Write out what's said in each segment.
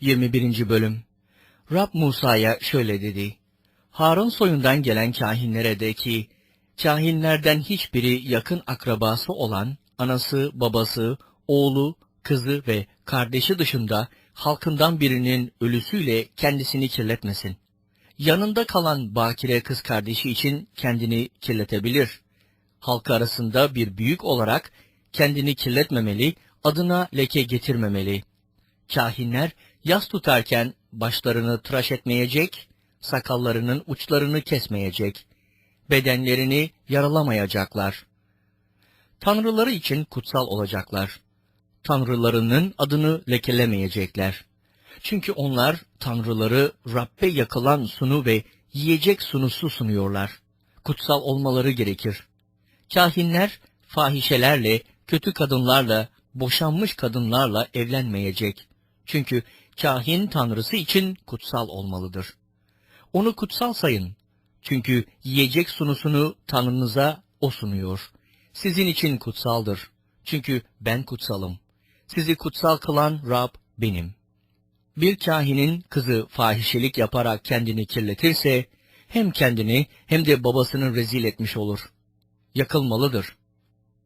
21. Bölüm Rab Musa'ya şöyle dedi. Harun soyundan gelen kahinlere de ki, kahinlerden hiçbiri yakın akrabası olan, anası, babası, oğlu, kızı ve kardeşi dışında halkından birinin ölüsüyle kendisini kirletmesin. Yanında kalan bakire kız kardeşi için kendini kirletebilir. Halk arasında bir büyük olarak kendini kirletmemeli, adına leke getirmemeli. Kahinler yas tutarken başlarını tıraş etmeyecek, sakallarının uçlarını kesmeyecek, bedenlerini yaralamayacaklar. Tanrıları için kutsal olacaklar. Tanrılarının adını lekelemeyecekler. Çünkü onlar tanrıları Rabbe yakılan sunu ve yiyecek sunusu sunuyorlar. Kutsal olmaları gerekir. Kahinler fahişelerle, kötü kadınlarla, boşanmış kadınlarla evlenmeyecek. Çünkü kahin tanrısı için kutsal olmalıdır. Onu kutsal sayın. Çünkü yiyecek sunusunu tanrınıza o sunuyor. Sizin için kutsaldır. Çünkü ben kutsalım. Sizi kutsal kılan Rab benim. Bir kahinin kızı fahişelik yaparak kendini kirletirse, hem kendini hem de babasını rezil etmiş olur. Yakılmalıdır.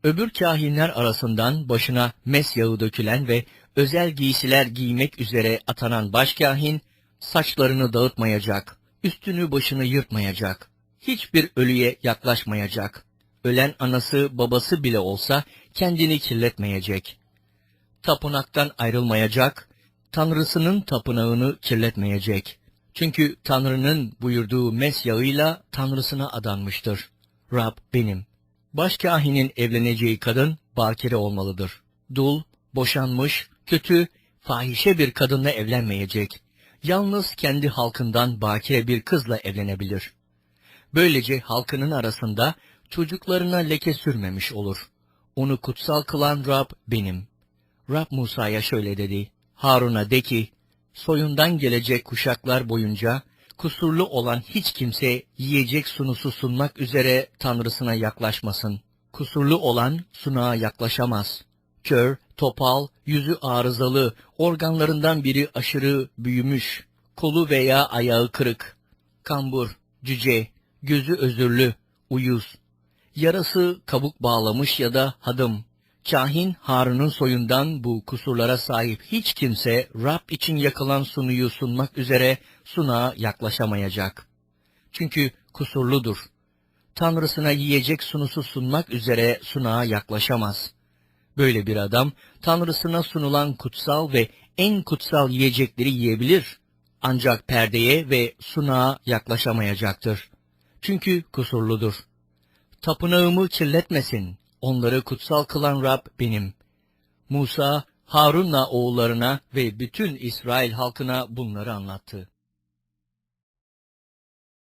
Öbür kahinler arasından başına mes yağı dökülen ve özel giysiler giymek üzere atanan başkahin, saçlarını dağıtmayacak, üstünü başını yırtmayacak, hiçbir ölüye yaklaşmayacak. Ölen anası babası bile olsa kendini kirletmeyecek. Tapınaktan ayrılmayacak, Tanrısının tapınağını kirletmeyecek. Çünkü Tanrı'nın buyurduğu mes yağıyla Tanrısına adanmıştır. Rab benim. Başkahinin evleneceği kadın bakire olmalıdır. Dul, boşanmış, kötü, fahişe bir kadınla evlenmeyecek. Yalnız kendi halkından bakire bir kızla evlenebilir. Böylece halkının arasında çocuklarına leke sürmemiş olur. Onu kutsal kılan Rab benim. Rab Musa'ya şöyle dedi. Harun'a de ki, soyundan gelecek kuşaklar boyunca kusurlu olan hiç kimse yiyecek sunusu sunmak üzere Tanrısına yaklaşmasın. Kusurlu olan sunağa yaklaşamaz. Kör, topal, yüzü arızalı, organlarından biri aşırı büyümüş, kolu veya ayağı kırık, kambur, cüce, gözü özürlü, uyuz, yarası kabuk bağlamış ya da hadım. Kahin Harun'un soyundan bu kusurlara sahip hiç kimse Rab için yakılan sunuyu sunmak üzere sunağa yaklaşamayacak. Çünkü kusurludur. Tanrısına yiyecek sunusu sunmak üzere sunağa yaklaşamaz. Böyle bir adam Tanrısına sunulan kutsal ve en kutsal yiyecekleri yiyebilir. Ancak perdeye ve sunağa yaklaşamayacaktır. Çünkü kusurludur. Tapınağımı kirletmesin. Onları kutsal kılan Rab benim. Musa, Harun'la oğullarına ve bütün İsrail halkına bunları anlattı.